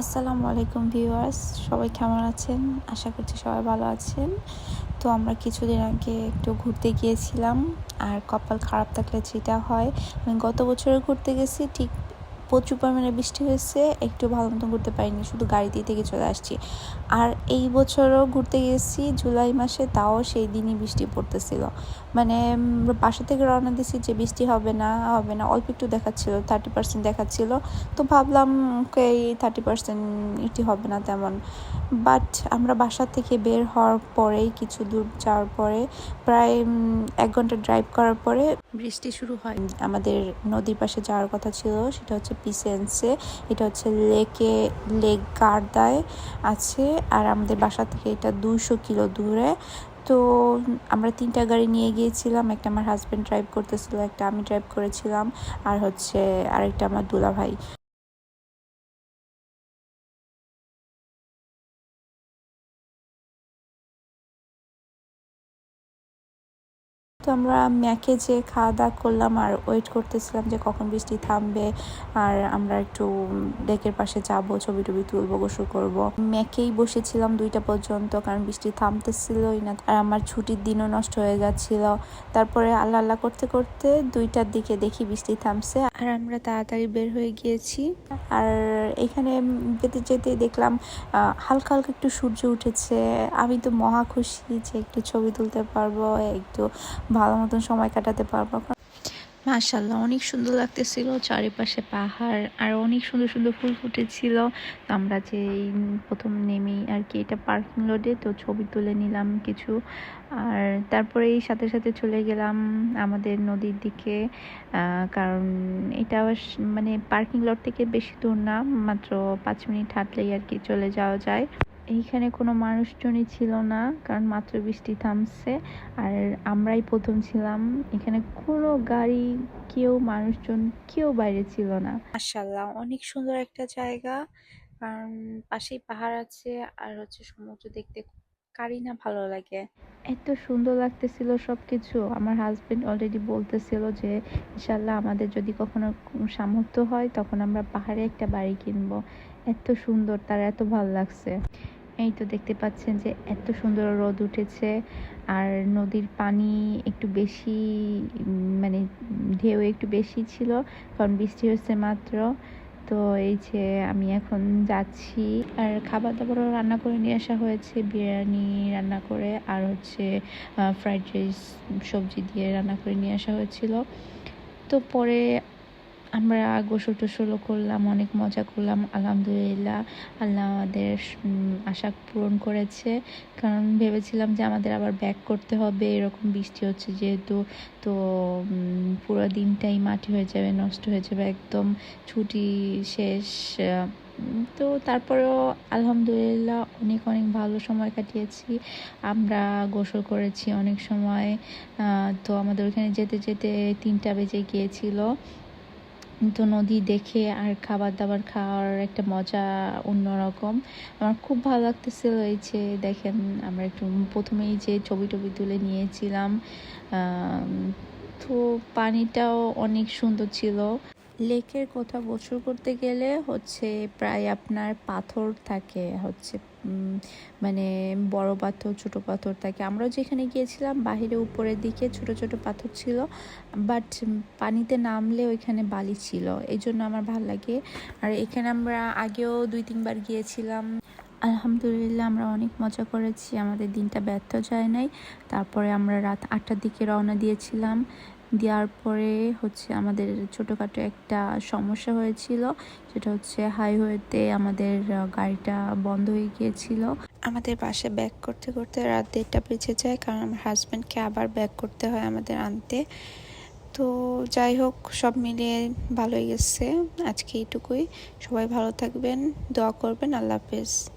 আসসালামু আলাইকুম ভিউয়ার্স, সবাই কেমন আছেন? আশা করছি সবাই ভালো আছেন। তো আমরা কিছুদিন আগে একটু ঘুরতে গিয়েছিলাম, আর কপাল খারাপ থাকলে যেটা হয়, আমি গত বছরে ঘুরতে গেছি, ঠিক প্রচুর পরিমাণে বৃষ্টি হয়েছে, একটু ভালো মতো ঘুরতে পারিনি, শুধু গাড়িতে থেকে চলে আসছি। আর এই বছরও ঘুরতে গেছি, জুলাই মাসে তাও সেই দিনই বৃষ্টি পড়তেছিল। মানে বাসা থেকে রওনা দিয়েছি যে বৃষ্টি হবে না হবে না, অল্প একটু দেখাচ্ছিল থার্টি পার্সেন্ট দেখাচ্ছিল। তো ভাবলাম এই থার্টি পার্সেন্ট এটি হবে না তেমন। বাট আমরা বাসা থেকে বের হওয়ার পরেই, কিছু দূর যাওয়ার পরে, প্রায় এক ঘণ্টা ড্রাইভ করার পরে বৃষ্টি শুরু হয়। আমাদের নদীর পাশে যাওয়ার কথা ছিল, সেটা হচ্ছে পিসেন্সে, এটা হচ্ছে লেকে, লেক গার্দায় আছে, আর আমাদের বাসা থেকে এটা দুশো কিলো দূরে। তো আমরা তিনটা গাড়ি নিয়ে গিয়েছিলাম, একটা আমার হাজব্যান্ড ড্রাইভ করতেছিল, একটা আমি ড্রাইভ করেছিলাম, আর হচ্ছে আরেকটা আমার দুলা তো আমরা ম্যাকে যে খাওয়া দাওয়া করলাম আর ওয়েট করতেছিলাম যে কখন বৃষ্টি থামবে, আর আমরা একটু ডেকের পাশে যাব, ছবি টবি তুলবো, গোসল করব। ম্যাকেই বসেছিলাম দুইটা পর্যন্ত, কারণ বৃষ্টি থামতেছিলই না। আর আমার ছুটির দিনও নষ্ট হয়ে যাচ্ছিল তারপরে আল্লাহ আল্লাহ করতে করতে দুইটার দিকে দেখি বৃষ্টি থামছে। আর আমরা তাড়াতাড়ি বের হয়ে গিয়েছি। আর এখানে যেতে যেতে দেখলাম হালকা হালকা একটু সূর্য উঠেছে। আমি তো মহা খুশি যে একটু ছবি তুলতে পারব, একটু ভালো মতন সময় কাটাতে পারব। মাশাল্লাহ অনেক সুন্দর লাগতেছিল। চারিপাশে পাহাড়, আর অনেক সুন্দর সুন্দর ফুল ফুটেছিল। আমরা যে প্রথম নেমেই আর কি এটা পার্কিং লটে তো ছবি তুলে নিলাম কিছু। আর তারপরে এই সাথে সাথে চলে গেলাম আমাদের নদীর দিকে। কারণ এটা মানে পার্কিং লট থেকে বেশি দূর না, মাত্র পাঁচ মিনিট হাঁটলেই আর কি চলে যাওয়া যায়। এইখানে কোনো মানুষজনই ছিল না কারণ মাত্র বৃষ্টি থামছে। আর আমরাই প্রথম ছিলাম। এখানে কোনো গাড়ি কেউ মানুষজন কেউ বাইরে ছিল না। মাশাল্লাহ অনেক সুন্দর একটা জায়গা। কারণ পাশেই পাহাড় আছে আর হচ্ছে সমুদ্র দেখতে কারি না ভালো লাগে। এত সুন্দর লাগতেছিল সব কিছু আমার হাজবেন্ড অলরেডি বলতেছিল যে ইনশাল্লাহ আমাদের যদি কখনো সামর্থ্য হয় তখন আমরা পাহাড়ে একটা বাড়ি কিনবো। এত সুন্দর তার এত ভালো লাগছে। এই তো দেখতে পাচ্ছেন যে এত সুন্দর রোদ উঠেছে, আর নদীর পানি একটু বেশি মানে ঢেউ একটু বেশি ছিল, কারণ বৃষ্টি হচ্ছে মাত্র। তো এই যে আমি এখন যাচ্ছি, আর খাবার দাবারও রান্না করে নিয়ে আসা হয়েছে, বিরিয়ানি রান্না করে, আর হচ্ছে ফ্রাইড রাইস, সবজি দিয়ে রান্না করে নিয়ে আসা হয়েছিল। তো পরে আমরা গোসল টোসলও করলাম, অনেক মজা করলাম, আলহামদুলিল্লাহ। আল্লাহ আমাদের আশা পূরণ করেছে। কারণ ভেবেছিলাম যে আমাদের আবার ব্যাক করতে হবে, এরকম বৃষ্টি হচ্ছে যেহেতু। তো পুরো দিনটাই মাটি হয়ে যাবে, নষ্ট হয়ে যাবে একদম। ছুটি শেষ তো তারপরেও আলহামদুলিল্লাহ অনেক অনেক ভালো সময় কাটিয়েছি। আমরা গোসল করেছি অনেক সময়। তো আমাদের ওখানে যেতে যেতে তিনটা বেজে গিয়েছিল। তো নদী দেখে আর খাবার দাবার খাওয়ার একটা মজা অন্যরকম। আমার খুব ভালো লাগতেছিল এই যে দেখেন, আমরা একটু প্রথমেই যে ছবি টবি তুলে নিয়েছিলাম তো পানিটাও অনেক সুন্দর ছিল। লেকের কথা গোসল করতে গেলে হচ্ছে প্রায় আপনার পাথর থাকে, হচ্ছে মানে বড় পাথর, ছোট পাথর থাকে আমরাও যেখানে গিয়েছিলাম, বাহিরে উপরের দিকে ছোট ছোট পাথর ছিল বাট পানিতে নামলে ওইখানে বালি ছিল। এই জন্য আমার ভালো লাগে। আর এখানে আমরা আগেও দুই, তিনবার গিয়েছিলাম। আলহামদুলিল্লাহ, আমরা অনেক মজা করেছি। আমাদের দিনটা ব্যর্থ যায় নাই। তারপরে আমরা রাত আটটার দিকে রওনা দিয়েছিলাম। দেওয়ার পরে হচ্ছে আমাদের ছোটোখাটো একটা সমস্যা হয়েছিল। সেটা হচ্ছে হাইওয়েতে আমাদের গাড়িটা বন্ধ হয়ে গিয়েছিল। আমাদের বাসে ব্যাক করতে করতে রাত দেড়টা বেঁচে যায়, কারণ আমার হাজব্যান্ডকে আবার ব্যাক করতে হয় আমাদের আনতে। তো যাই হোক, সব মিলিয়ে ভালোই গেছে। আজকে এইটুকুই। সবাই ভালো থাকবেন, দোয়া করবেন। আল্লাহ হাফেজ।